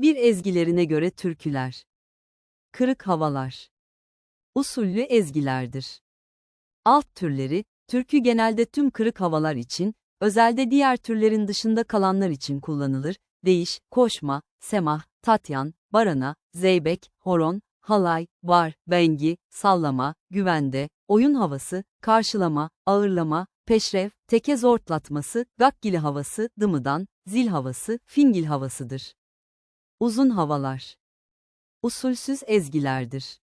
Bir ezgilerine göre türküler. Kırık havalar. Usullü ezgilerdir. Alt türleri, türkü genelde tüm kırık havalar için, özelde diğer türlerin dışında kalanlar için kullanılır, değiş, koşma, semah, tatyan, barana, zeybek, horon, halay, var, bengi, sallama, güvende, oyun havası, karşılama, ağırlama, peşrev, teke zortlatması, gakkili havası, dımıdan, zil havası, fingil havasıdır. Uzun havalar. Usulsüz ezgilerdir.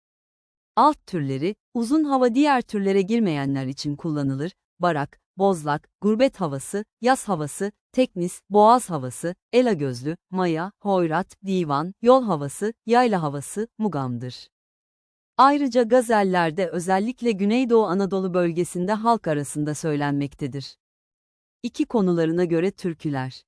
Alt türleri, uzun hava diğer türlere girmeyenler için kullanılır, barak, bozlak, gurbet havası, yaz havası, teknis, boğaz havası, elagözlü, maya, hoyrat, divan, yol havası, yayla havası, mugamdır. Ayrıca gazellerde özellikle Güneydoğu Anadolu bölgesinde halk arasında söylenmektedir. İki konularına göre türküler.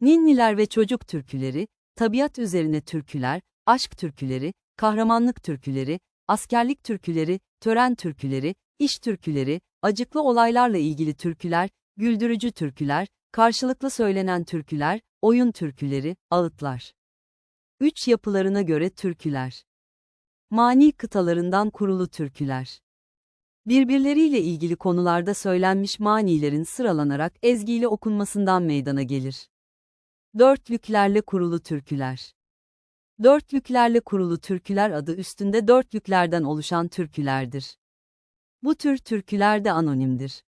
Ninniler ve çocuk türküleri, tabiat üzerine türküler, aşk türküleri, kahramanlık türküleri, askerlik türküleri, tören türküleri, iş türküleri, acıklı olaylarla ilgili türküler, güldürücü türküler, karşılıklı söylenen türküler, oyun türküleri, ağıtlar. Üç yapılarına göre türküler. Mani kıtalarından kurulu türküler. Birbirleriyle ilgili konularda söylenmiş manilerin sıralanarak ezgiyle okunmasından meydana gelir. Dörtlüklerle kurulu türküler. Dörtlüklerle kurulu türküler adı üstünde dörtlüklerden oluşan türkülerdir. Bu tür türküler de anonimdir.